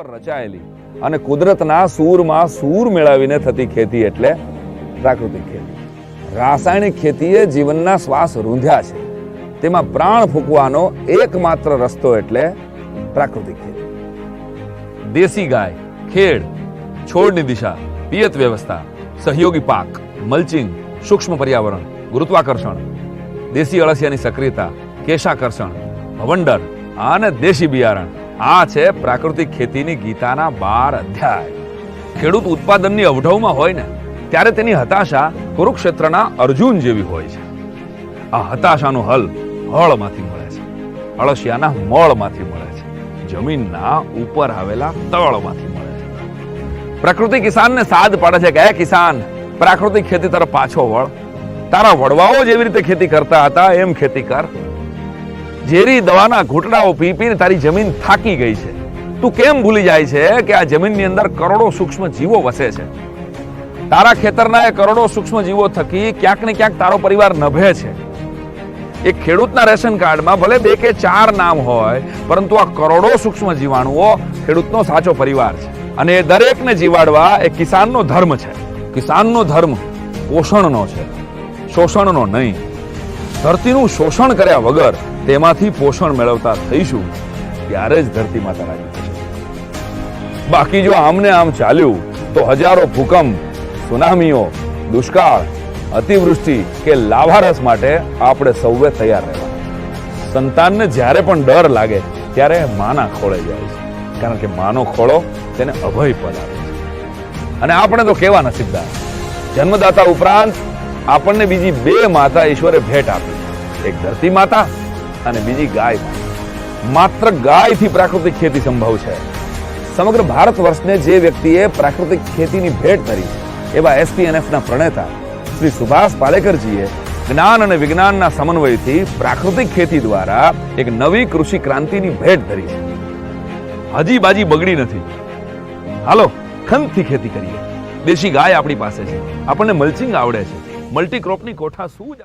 પર રચાયેલી. અને કુદરતના સૂરમાં સૂર મેળવીને થતી ખેતી એટલે પ્રાકૃતિક ખેતી. રાસાયણિક ખેતીએ જીવનના શ્વાસ રૂંધ્યા છે. તેમાં પ્રાણ ફૂંકવાનો એકમાત્ર રસ્તો એટલે પ્રાકૃતિક ખેતી. દેશી ગાય, ખેડ, છોડની દિશા, પિયત વ્યવસ્થા, સહયોગી પાક, મલ્ચિંગ, સૂક્ષ્મ પર્યાવરણ, ગુરુત્વાકર્ષણ, દેશી અળસિયાની સક્રિયતા, કેશાકર્ષણ, ભવંડર અને દેશી બિયારણ. આ છે પ્રાકૃતિક ખેતીની ગીતાના બાર અધ્યાય. ખેડૂત ઉત્પાદનની અવઢવમાં હોય ને, ત્યારે તેની હતાશા કુરુક્ષેત્રના અર્જુન જેવી હોય છે. આ હતાશાનો હલ હળમાંથી મળે છે, અળસિયાના મળમાંથી મળે છે, જમીનના ઉપર આવેલા તળમાંથી મળે છે. પ્રકૃતિ કિસાનને સાદ પાડે છે કે કિસાન, પ્રાકૃતિક ખેતી તરફ પાછો વળ. તારા વડવાઓ જેવી રીતે ખેતી કરતા હતા, એમ ખેતી કર. ઝેરી દવાના ઘૂંટડાઓ પી પીને તારી જમીન થાકી ગઈ છે. તું કેમ ભૂલી જાય છે કે આ જમીનની અંદર કરોડો સૂક્ષ્મ જીવો વસે છે? તારા ખેતરના એ કરોડો સૂક્ષ્મ જીવો થકી ક્યાંક ને ક્યાંક તારો પરિવાર નભે છે. એક ખેડૂતના રેશન કાર્ડમાં ભલે બે કે ચાર નામ હોય, પરંતુ આ કરોડો સૂક્ષ્મ જીવાણુઓ ખેડૂતનો સાચો પરિવાર છે. અને એ દરેકને જીવાડવા એ કિસાનનો ધર્મ છે. કિસાનનો ધર્મ પોષણનો છે, શોષણનો નહીં. ધરતીનું શોષણ કર્યા વગર તેમાંથી પોષણ મેળવતા થઈશું, ત્યારે જ ધરતી માતા રાજી થશે. બાકી જો આમને આમ ચાલ્યું, તો હજારો ભૂકંપ, સુનામીઓ, દુષ્કાળ, અતિવૃષ્ટિ કે લાવારસ માટે આપણે સૌએ તૈયાર રહેવા સંતાનને જ્યારે પણ ડર લાગે, ત્યારે માના ખોળે જાય છે. કારણ કે માનો ખોળો તેને અભય પદ આપે છે. અને આપણે તો કેવા નસીબદાર. જન્મદાતા ઉપરાંત આપણને બીજી બે માતા ઈશ્વરે ભેટ આપી. એક ધરતી માતા અને બીજી ગાય માત્ર ગાયથી પ્રાકૃતિક ખેતી સંભવ છે. સમગ્ર ભારત વર્ષને જે વ્યક્તિએ પ્રાકૃતિક ખેતીની ભેટ કરી, એવા એસપીએનએફના પ્રણેતા શ્રી સુભાષ પાલેકરજીએ જ્ઞાન અને વિજ્ઞાનના સમન્વયથી પ્રાકૃતિક ખેતી દ્વારા એક નવી કૃષિ ક્રાંતિની ભેટ ધરી છે. હજી બાજી બગડી નથી. હાલો, ખંતથી ખેતી કરીએ. દેશી ગાય આપણી પાસે છે. આપણને મલ્ચિંગ આવડે છે. મલ્ટી ક્રોપની કોઠા શું જ